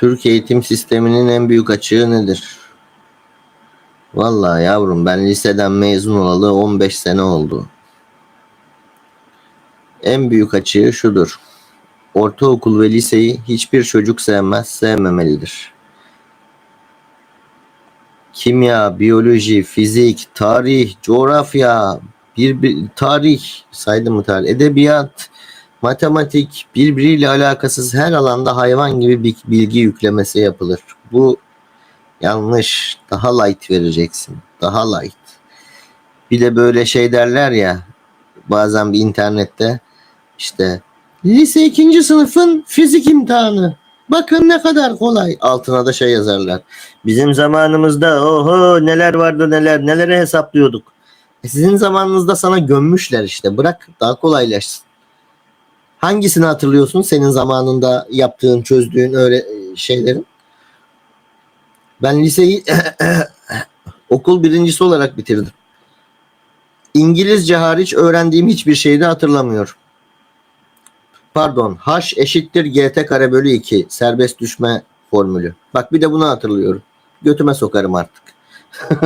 Türk eğitim sisteminin en büyük açığı nedir? Vallahi yavrum ben liseden mezun olalı 15 sene oldu. En büyük açığı şudur. Ortaokul ve liseyi hiçbir çocuk sevmez, sevmemelidir. Kimya, biyoloji, fizik, tarih, coğrafya, bir, bir tarih, saydım mı tarih, edebiyat, matematik, birbiriyle alakasız her alanda hayvan gibi bir bilgi yüklemesi yapılır. Bu yanlış. Daha light vereceksin. Daha light. Bir de böyle şey derler ya bazen bir internette işte lise ikinci sınıfın fizik imtihanı. Bakın ne kadar kolay. Altına da şey yazarlar. Bizim zamanımızda oho neler vardı neler nelere hesaplıyorduk. E sizin zamanınızda sana gömmüşler işte. Bırak daha kolaylaşsın. Hangisini hatırlıyorsun senin zamanında yaptığın, çözdüğün öyle şeylerin? Ben liseyi okul birincisi olarak bitirdim. İngilizce hariç öğrendiğim hiçbir şeyi de hatırlamıyorum. Pardon. H eşittir GT kare bölü 2. Serbest düşme formülü. Bak bir de bunu hatırlıyorum. Götüme sokarım artık.